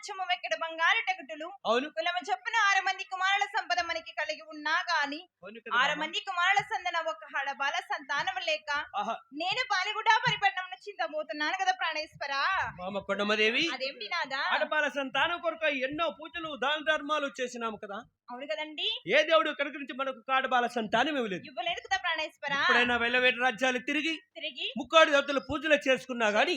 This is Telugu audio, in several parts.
రాజ్యము వెక్కడ బంగారు టగటులు అవును కులమ చొప్పున ఆరు మంది కుమారుల సంపద మనకి కలిగి ఉన్నా గాని ఆరు? మంది కుమారుల సందన ఒక హడబాల సంతానం లేక. నేను పాలిగుడ పరిపట్నం చింతబోతున్నాను కదా ప్రాణేశ్వరా? మామ కొండమదేవి అదేమిటి నాదా? ఆడపాల సంతానం కొరకు ఎన్నో పూజలు దాన ధర్మాలు చేసినాము కదా. అవును కదండి. ఏ దేవుడు కనుక నుంచి మనకు కాడబాల సంతానం ఇవ్వలేదు? ఇవ్వలేదు కదా ప్రాణేశ్వరా? ఎప్పుడైనా వెళ్ళవేట రాజ్యాలు తిరిగి తిరిగి ముక్కోడి దేవతలు పూజలు చేసుకున్నా గాని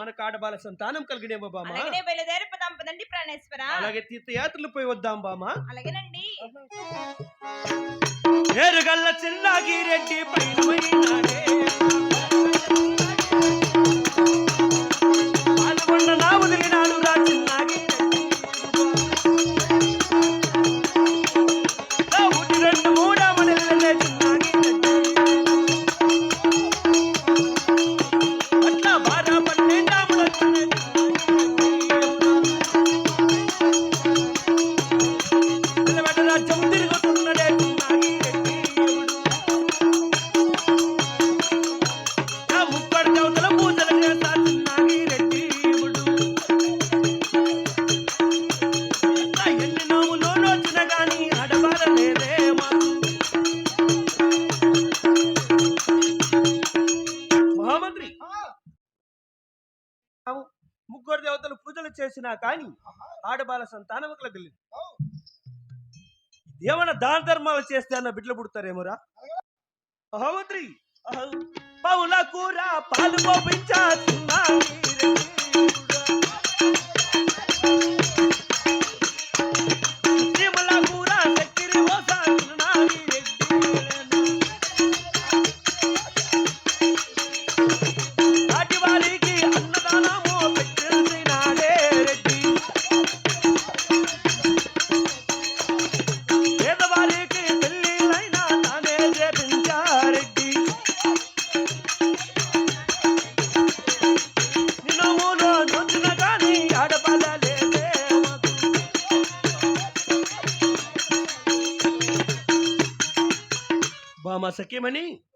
మన కాడబాల సంతానం కలిగినేమో బామ? అలాగనే బయలుదేరి పదాం పదండి ప్రాణేశ్వరా. అలాగే తీర్థయాత్రలు పోయి వద్దాం బామ? అలాగేనండి. ఏరుగల్ల చిన్నాగి రెడ్డి పైన చేసినా కానీ ఆడబాల సంతానం కలగలేదు ఏమన్నా దాన ధర్మాలు చేస్తే అన్న బిడ్డలు పుడతారేమోరా? మహామంత్రి అహం. పౌల కూర పాలు పోపించా బామ సఖ్యమని నడువజాలనే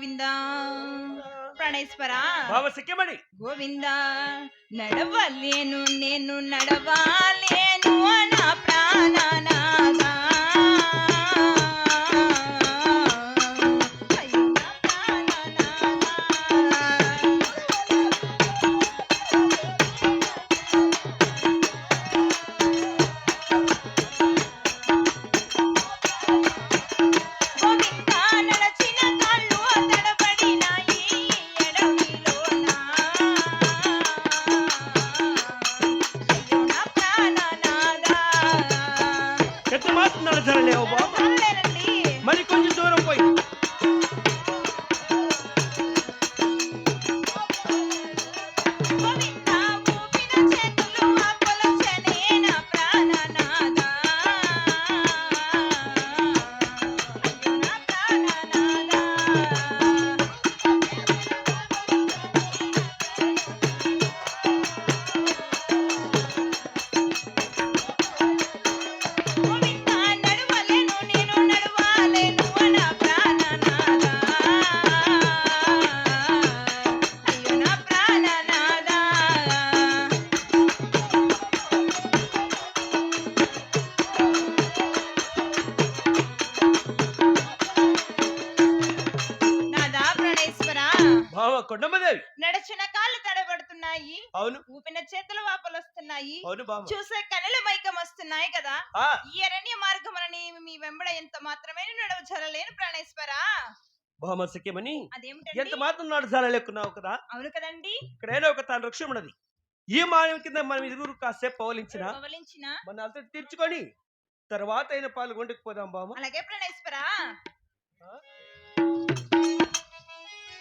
ಗೋವಿಂದ ಪ್ರಾಣೇಶ್ವರ ಭಾವಸಖ್ಯಮಣಿ ಗೋವಿಂದ ನಡವಲೇನು ನೇನು ನಡವಾಲೇನು ನಾ ಪ್ರಾಣನಾಗ మరి కొండమ్మదేవి నడిచిన కాళ్ళు తడబడుతున్నాయి. అవును. ఊపిన చేతుల వాపలు వస్తున్నాయి అవును బావ చూసే కనుల మైకం వస్తున్నాయి కదా. ఆ, ఈ అరణ్య మార్గమునని మీ వెంబడ ఎంత మాత్రమే నడవచరలేను ప్రాణేశ్వర. బావ సిక్కమని ఎంత అదేమిటండి మాత్రం నడచాలనుకున్నావు కదా. అవును కదండి. ఇక్కడైనా ఒక తాను వృక్షం ఉన్నది ఈ మానవ కింద మనం ఇరువురు కాసేపు పవలించిన మన అలసట తీర్చుకొని తర్వాత అయిన పాలు వండుకుపోదాం బామ అలాగే ప్రణేశ్వర.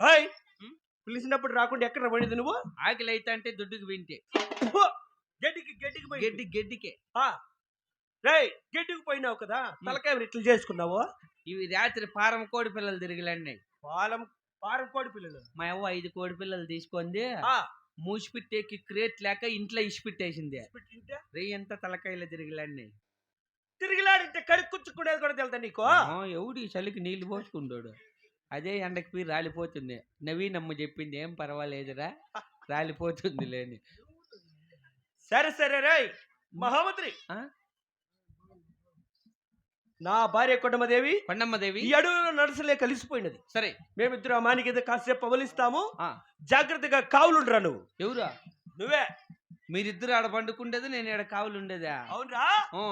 హాయ్? పిలిచినప్పుడు రాకుండా ఎక్కడ పడింది నువ్వు? ఆకలి అయితే అంటే దుడ్డుకు వింటే! గడ్డికి గడ్డికి పోయి గడ్డి గడ్డికే. రేయ్ గడ్డికి పోయినావు కదా? తలకాయ ఇట్లు చేసుకున్నావు? ఇవి రాత్రి పారం కోడి పిల్లలు తిరిగిలన్నాయి పాలం పారం కోడి పిల్లలు. మా అవ్వ ఐదు కోడి పిల్లలు తీసుకుంది. మూసిపెట్టేకి క్రేట్ లేక ఇంట్లో ఇసిపెట్టేసింది పెట్టింటే? రెయ్యంతా తలకాయలు తిరిగిలన్నాయి తిరిగిలాడింటే కడుక్కుచ్చుకునేది కూడా తెలుతా నీకు? ఎవడు చలికి నీళ్ళు పోసుకుంటాడు? అదే ఎండకి రాలిపోతుంది. నవీనమ్మ చెప్పింది ఏం పర్వాలేదురా రాలిపోతుంది లేని సరే సరే రేయ్ మహామంత్రి? నా భార్య కొండమదేవి కొండమ్మదేవి? ఈ అడవిలో నడసలే కలిసిపోయినది. సరే. మేమిద్దరు ఆ మానికి ఏదో కాసేపు పవలిస్తాము. ఆ. జాగ్రత్తగా కావులుండ్రా నువ్వు. ఎవరా? నువ్వే. మీరిద్దరు ఆడ పండుకుండేది నేను ఆడ కావులు ఉండేదా అవునరా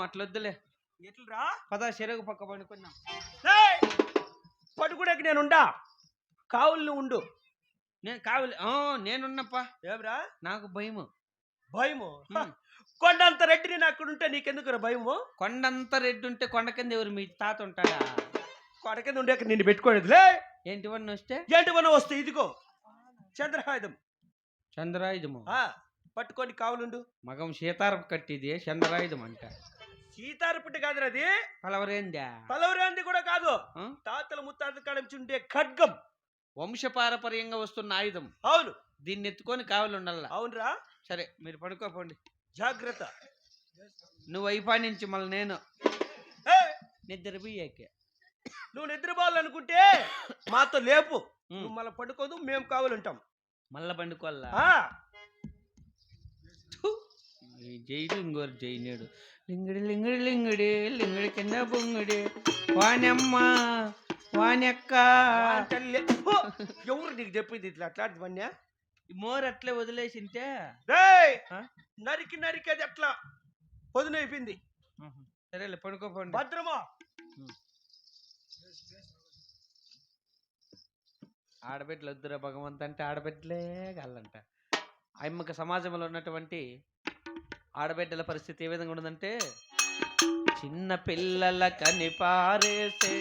అట్లొద్దులే. ఎట్లరా పదా చెరుకు పక్క పండుకున్నాం పడుకునేకి నేనుండా? కావులు ఉండు. నేను కావులు నేనున్నప్పా. ఏమరా? నాకు భయము. భయము. కొండంత రెడ్డిని నాకు ఉంటే నీకెందుకురా భయము? కొండంత రెడ్డి ఉంటే కొండ కింద ఎవరు మీ తాత ఉంటాడా? కొడకింద ఉండే నిన్ను పెట్టుకోలేదు లే ఏంటివన్నీ వస్తే? ఏంటి వస్తే? ఇదిగో. చంద్రహాయుధం. చంద్రాయుధము పట్టుకొని కావులుండు. మగం సీతారపు కట్టిది చంద్రాయుధం అంట. సీతారపుట్టి కాదురా అది? పలవరేందా? పలవరాంది కూడా కాదు? తాతల ముత్తాత కాడించి ఉండే ఖడ్గం. వంశపారపర్యంగా వస్తున్న ఆయుధం. అవును. దీన్ని ఎత్తుకొని కావాలి ఉండాల అవునరా. సరే మీరు పడుకోపోండి. జాగ్రత్త. నువ్వు అయిపా నుంచి మళ్ళీ నేను ఏయ్, నిద్ర బియ్యకే నువ్వు నిద్రపోవాలనుకుంటే మాతో లేపు. నువ్వు మళ్ళీ పడుకోదు మేము కావాలంటాం మళ్ళా పండుకోవాలా? జైలు ఇంకోరు జైనేడు. లింగడి లింగడి లింగడి లింగడి కింద బొంగుడి. వానమ్మ వానెక్క వాని తల్లి. ఎవరు నీకు చెప్పింది ఇట్లా అట్లాంటివన్నీ మోరు అట్లే వదిలేసింటే? నరికి నరికి అది అట్లా పొదునైపోయింది. సరేలే పడుకోపోండి భద్రమా? ఆడబిడ్డలు వద్దురా భగవంత్ అంటే ఆడబిడ్డలే కాళ్ళంట. అమ్మకి సమాజంలో ఉన్నటువంటి ఆడబిడ్డల పరిస్థితి ఏ విధంగా ఉండదంటే చిన్న పిల్లల కనిపారేసే